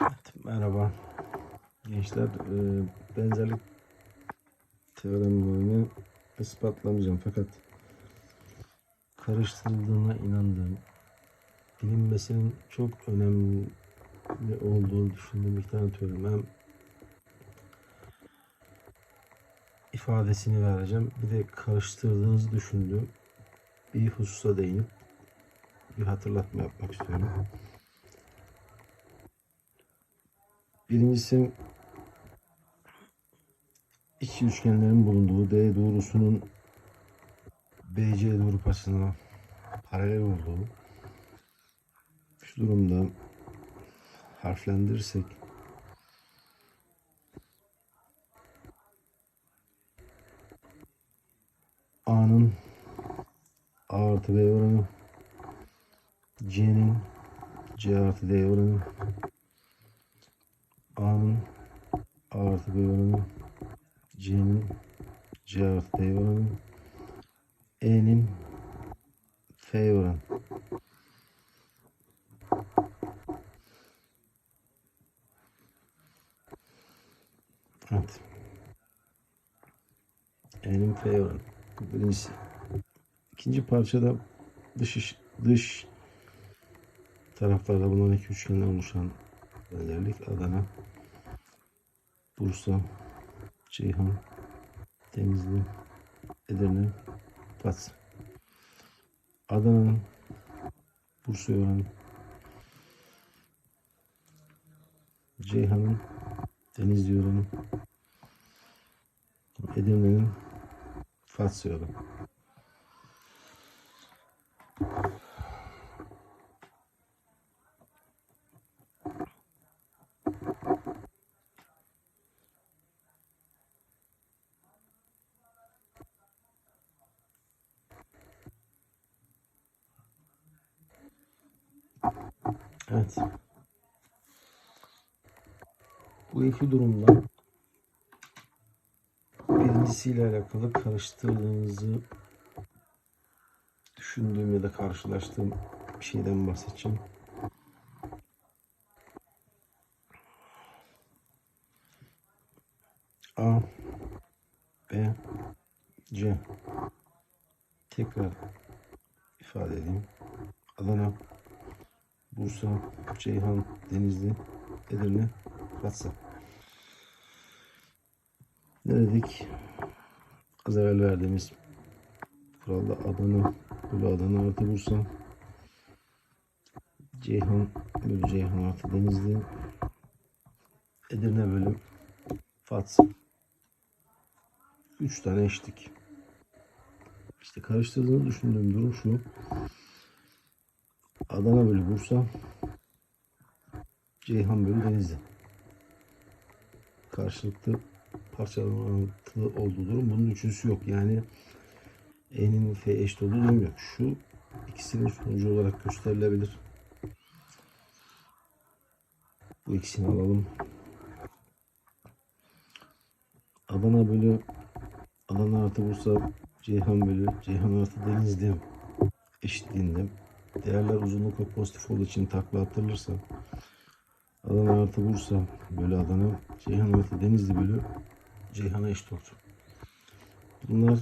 Evet, merhaba gençler. Ee, benzerlik teoremlerini ispatlamayacağım fakat karıştırıldığına inandığım, bilinmesinin çok önemli olduğunu düşündüğüm iki tane teorem. Hem ifadesini vereceğim. Bir de karıştırdığınızı düşündüğüm bir hususa değinip bir hatırlatma yapmak istiyorum. Birincisi iki üçgenlerin bulunduğu D doğrusunun BC doğru açısına paralel olduğu şu durumda harflendirirsek A'nın A artı B oranı C'nin C artı D oranı A'nın A artı B oranı C'nin C artı D oranı E'nin F oranı Evet. E'nin F oranı. Bu birincisi. İkinci parçada dış dış taraflarda bulunan iki üçgenden oluşan benzerlik Adana, Bursa, Ceyhan, Denizli, Edirne, Fatsa. Adana'nın Bursa'ya oranı, Ceyhan'ın Denizli oranı, Edirne'nin Fatsa oranı. Evet. Bu iki durumda birincisiyle alakalı karıştırdığınızı düşündüğüm ya da karşılaştığım bir şeyden bahsedeceğim. A B C tekrar ifade edeyim. Adana Bursa, Ceyhan, Denizli, Edirne, Fatsa. Ne dedik? Az evvel verdiğimiz kuralda Adana bölü Adana artı Bursa, Ceyhan bölü Ceyhan artı Denizli, Edirne bölü Fatsa. Üç tane eşlik. İşte karıştırdığını düşündüğüm durum şu. Adana bölü Bursa, Ceyhan bölü Denizli. Karşılıklı parçalantılı olduğu durum. Bunun üçüncüsü yok. Yani E'nin F eşit olduğu durum yok. Şu ikisinin sonucu olarak gösterilebilir. Bu ikisini alalım. Adana bölü Adana artı Bursa Ceyhan bölü Ceyhan artı Denizli eşitliğinde değerler uzunluk ve pozitif olduğu için takla attırılırsa Adana artı Bursa bölü Adana Ceyhan artı Denizli bölü Ceyhan'a eşit olur. Bunlar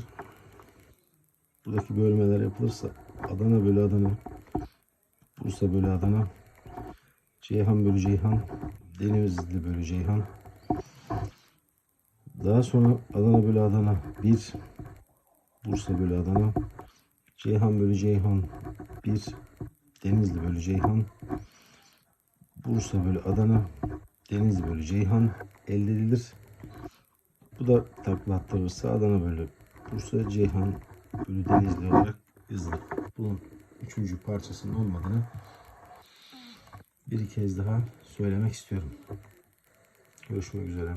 buradaki bölmeler yapılırsa Adana bölü Adana Bursa bölü Adana Ceyhan bölü Ceyhan Denizli bölü Ceyhan daha sonra Adana bölü Adana 1 Bursa bölü Adana Ceyhan bölü Ceyhan 1 Denizli bölü Ceyhan Bursa bölü Adana Denizli bölü Ceyhan elde edilir. Bu da takla attırırsa Adana bölü Bursa Ceyhan bölü Denizli olarak yazılır. Bunun üçüncü parçasının olmadığını bir kez daha söylemek istiyorum. Görüşmek üzere.